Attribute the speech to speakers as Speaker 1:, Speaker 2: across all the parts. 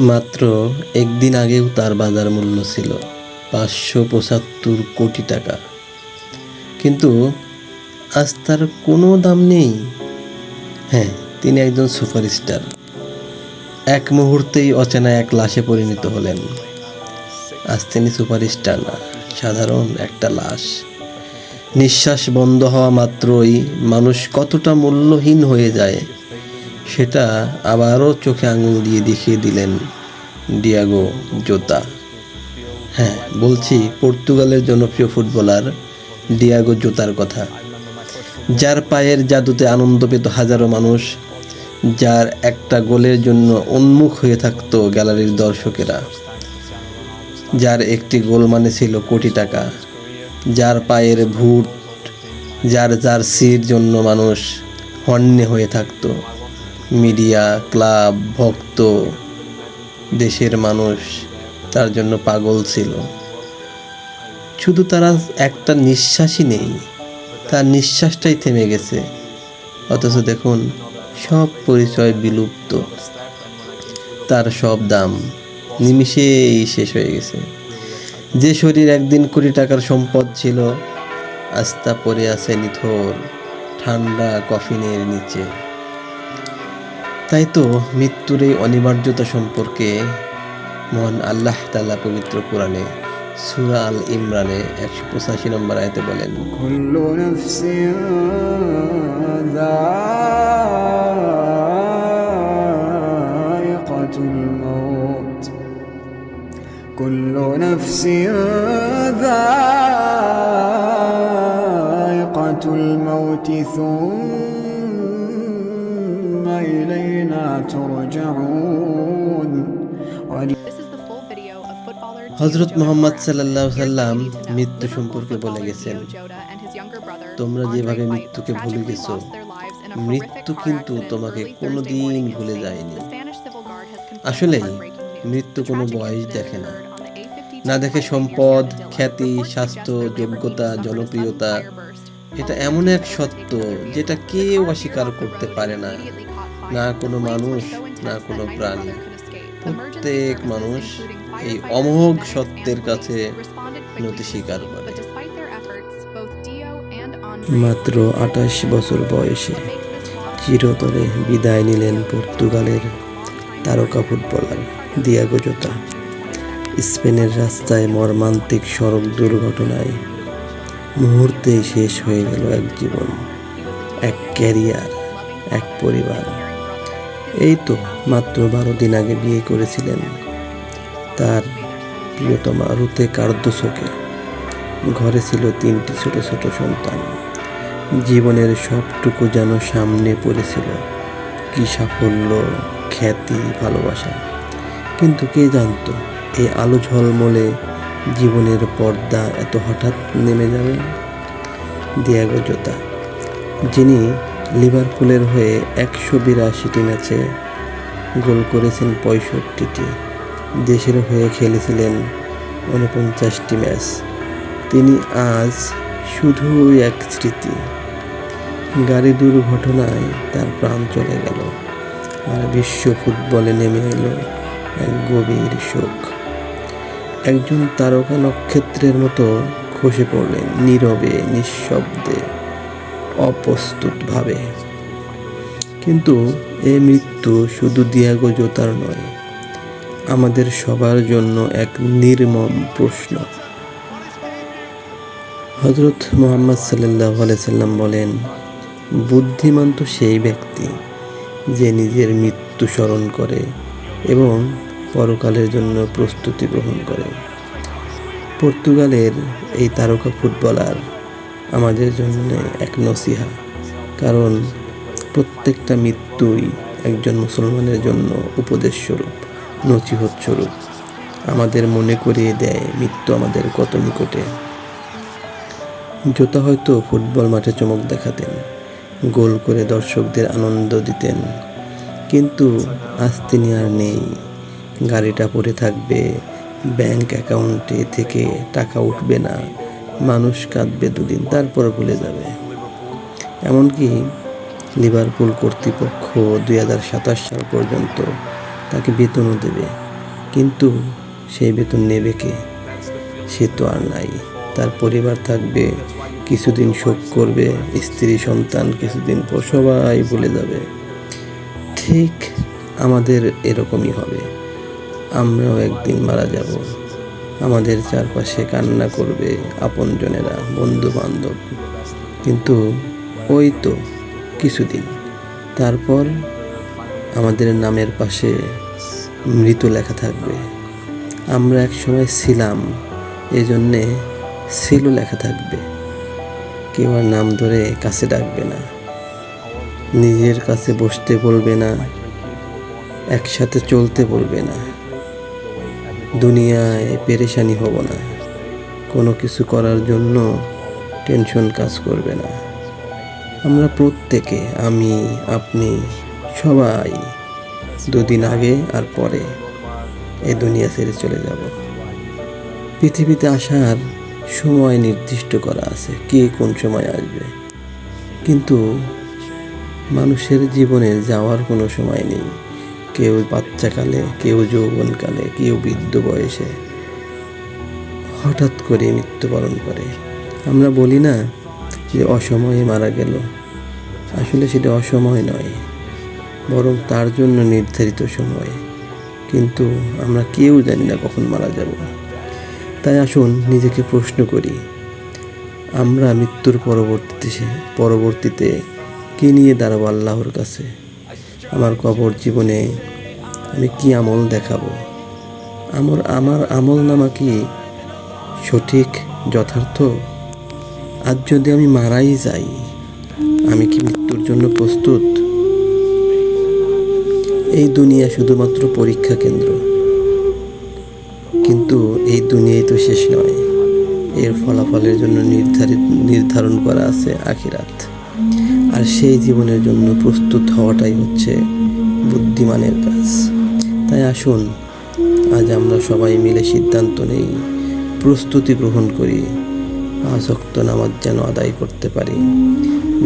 Speaker 1: মাত্র একদিন আগেও তার বাজার মূল্য ছিল পাঁচশো পঁচাত্তর কোটি টাকা। কিন্তু আজ তার কোনো দাম নেই। হ্যাঁ তিনি একজন সুপারস্টার। এক মুহূর্তেই অচেনা এক লাশে পরিণত হলেন। আজ তিনি সুপারস্টার না, সাধারণ একটা লাশ। নিঃশ্বাস বন্ধ হওয়া মাত্রই মানুষ কতটা মূল্যহীন হয়ে যায় সেটা আবারও চোখে আঙুল দিয়ে দেখিয়ে দিলেন ডিয়াগো জোতা। হ্যাঁ বলছি পর্তুগালের জনপ্রিয় ফুটবলার ডিয়াগো জোতার কথা। যার পায়ের জাদুতে আনন্দ পেত হাজারো মানুষ, যার একটা গোলের জন্য উন্মুখ হয়ে থাকতো গ্যালারির দর্শকেরা। যার একটি গোল মানে ছিল কোটি টাকা, যার পায়ের ভুট যার জার্সির জন্য মানুষ হন্যে হয়ে থাকতো। মিডিয়া, ক্লাব, ভক্ত, দেশের মানুষ তার জন্য পাগল ছিল। শুধু তারা একটা নিঃশ্বাসই নেই। তার নিঃশ্বাসটাই থেমে গেছে। অথচ দেখুন, সব পরিচয় বিলুপ্ত। তার সব দাম নিমিষেই শেষ হয়ে গেছে। যে শরীর একদিন কোটি টাকার সম্পদ ছিল আস্তা পড়ে আছে নিথর, ঠান্ডা কফিনের নিচে। তাই তো মৃত্যুর এই অনিবার্যতা সম্পর্কে মহান আল্লাহ তালা পবিত্র কোরআনে সুরা আল ইমরানে একশো পঁচাশি নম্বর আয়তে বলেন
Speaker 2: كل نفس ذائقة الموت كل نفس ذائقة الموت ثم إلينا
Speaker 1: হজরত মোহাম্মদ সাল্লাহ সাল্লাম মৃত্যু সম্পর্কে বলে গেছেন। তোমরা যেভাবে মৃত্যুকে ভুলে গেছো মৃত্যু কিন্তু তোমাকে কোনোদিন ভুলে যায়নি। আসলেই মৃত্যু কোনো বয়স দেখে না। না দেখে সম্পদ খ্যাতি স্বাস্থ্য যোগ্যতা জনপ্রিয়তা এটা এমন এক সত্য যেটা কেউ অস্বীকার করতে পারে না। না কোনো মানুষ, না কোনো প্রাণী। প্রত্যেক মানুষ এই অমোঘ সত্যের কাছে নতি স্বীকার করে। মাত্র আঠাশ বছর বয়সে চিরতরে বিদায় নিলেন পর্তুগালের তারকা ফুটবলার দিয়াগো জোতা। স্পেনের রাস্তায় মর্মান্তিক সড়ক দুর্ঘটনায় মুহূর্তেই শেষ হয়ে গেল এক জীবন, এক ক্যারিয়ার, এক পরিবার। এই তো মাত্র বারো দিন আগে বিয়ে করেছিলেন। তার প্রিয়তমা রুতে কার্দোসোকে। ঘরে ছিল তিনটি ছোট ছোট সন্তান। জীবনের সবটুকু যেন সামনে পড়েছিল। কি সাফল্য, খ্যাতি, ভালোবাসা। কিন্তু কে জানতো এই আলো ঝলমলে জীবনের পর্দা এত হঠাৎ নেমে যাবে? দিয়াগো জোতা, যিনি লিভারপুলের হয়ে একশো বিরাশিটি ম্যাচে গোল করেছেন পঁয়ষট্টিটি। দেশের হয়ে খেলেছিলেন উনপঞ্চাশটি ম্যাচ। তিনি আজ শুধুই এক স্মৃতি। গাড়ি দুর্ঘটনায় তার প্রাণ চলে গেল আর বিশ্ব ফুটবলে নেমে এলো এক গভীর শোক। একজন তারকা নক্ষত্রের মতো খসে পড়লেন নীরবে, নিঃশব্দে। অপ্রস্তুতভাবে। কিন্তু এই মৃত্যু শুধু দিয়াগো জোতার নয়, আমাদের সবার জন্য এক নির্মম প্রশ্ন। হজরত মোহাম্মদ সাল্লাহ সাল্লাম বলেন, বুদ্ধিমান তো সেই ব্যক্তি যে নিজের মৃত্যু স্মরণ করে এবং পরকালের জন্য প্রস্তুতি গ্রহণ করে। পর্তুগালের এই তারকা ফুটবলার আমাদের জন্য এক নসিহা। কারণ প্রত্যেকটা মৃত্যুই একজন মুসলমানের জন্য উপদেশ স্বরূপ নচিহত স্বরূপ আমাদের মনে করিয়ে দেয় মৃত্যু আমাদের কত নিকটে। জোতা হয়তো ফুটবল মাঠে চমক দেখাতেন, গোল করে দর্শকদের আনন্দ দিতেন, কিন্তু আজ তিনি আর নেই। গাড়িটা পড়ে থাকবে, ব্যাংক অ্যাকাউন্টে থেকে টাকা উঠবে না মানুষ কাঁদবে দুদিন, তারপর ভুলে যাবে। এমনকি লিভারপুল কর্তৃপক্ষ দুই হাজার সাতাশ সাল পর্যন্ত তাকে বেতনও দেবে, কিন্তু সেই বেতন নেবে কে? সে তো আর নাই। তার পরিবার থাকবে, কিছুদিন শোক করবে, স্ত্রী, সন্তান কিছুদিন পর সবাই ভুলে যাবে। ঠিক আমাদের এরকমই হবে। আমরাও একদিন মারা যাব। আমাদের চারপাশে কান্না করবে আপনজনেরা বন্ধু বান্ধব কিন্তু ওই তো কিছুদিন। তারপর আমাদের নামের পাশে মৃত লেখা থাকবে। আমরা এক সময় ছিলাম এই জন্যে ছিল লেখা থাকবে। কেউ আর নাম ধরে কাছে ডাকবে না। নিজের কাছে বসতে বলবে না। একসাথে চলতে বলবে না। দুনিয়ায় পেরেশানি হব না। কোনো কিছু করার জন্য টেনশন কাজ করবে না। আমরা প্রত্যেকে, আমি, আপনি, সবাই দুদিন আগে আর পরে এই দুনিয়া ছেড়ে চলে যাব। পৃথিবীতে আসার সময় নির্দিষ্ট করা আছে, কে কোন সময় আসবে। কিন্তু মানুষের জীবনে যাওয়ার কোনো সময় নেই। কেউ বাচ্চাকালে, কেউ যৌবনকালে, কেউ বৃদ্ধ বয়সে। হঠাৎ করে মৃত্যুবরণ করে। আমরা বলি না যে অসময়ে মারা গেল। আসলে সেটা অসময় নয়, বরং তার জন্য নির্ধারিত সময়। কিন্তু আমরা কেউ জানি না কখন মারা যাব। তাই আসুন নিজেকে প্রশ্ন করি, আমরা মৃত্যুর পরবর্তীতে পরবর্তীতে কে নিয়ে দাঁড়াবো আল্লাহর কাছে? আমার কবর জীবনে আমি কি আমল দেখাবো? আমার আমার আমল নামা কি সঠিক, যথার্থ? আজ যদি আমি মারাই যাই, আমি কি মৃত্যুর জন্য প্রস্তুত? এই দুনিয়া শুধুমাত্র পরীক্ষা কেন্দ্র। কিন্তু এই দুনিয়াই তো শেষ নয়। এর ফলাফলের জন্য নির্ধারিত, নির্ধারণ করা আছে আখিরাত। আর সেই জীবনের জন্য প্রস্তুত হওয়াটাই হচ্ছে বুদ্ধিমানের কাজ। তাই আসুন, আজ আমরা সবাই মিলে সিদ্ধান্ত নেই, প্রস্তুতি গ্রহণ করি ওয়াক্ত নামাজ যেন আদায় করতে পারি।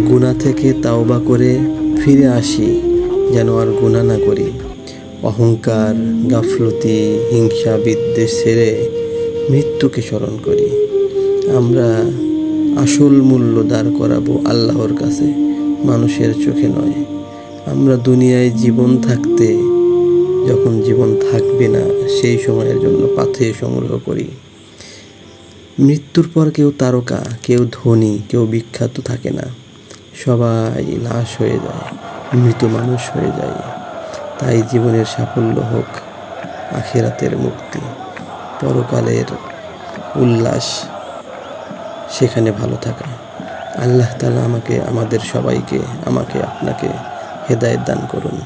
Speaker 1: গুণা থেকে তাওবা করে ফিরে আসি, যেন আর গুণা না করি। অহংকার, গাফলতি, হিংসা, বিদ্বেষ ছেড়ে মৃত্যুকে স্মরণ করি। আমরা আসল মূল্য দাঁড় করাবো আল্লাহর কাছে। মানুষের চোখে নয়। আমরা দুনিয়ায় জীবন থাকতে যখন জীবন থাকবে না, সেই সময়ের জন্য পাথে সংগ্রহ করি। মৃত্যুর পর কেউ তারকা, কেউ ধনী, কেউ বিখ্যাত থাকে না। সবাই লাশ হয়ে যায়, মৃত মানুষ হয়ে যায়। তাই জীবনের সাফল্য হোক আখেরাতের মুক্তি। পরকালের উল্লাস সেখানে ভালো থাকা। আল্লাহ তালা আমাকে, আমাদের সবাইকে, আমাকে আপনাকে হেদায়ত দান করুন।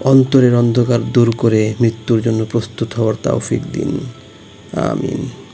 Speaker 1: অন্তরের অন্ধকার দূর করে মৃত্যুর জন্য প্রস্তুত হওয়ার তাওফিক দিন। আমিন।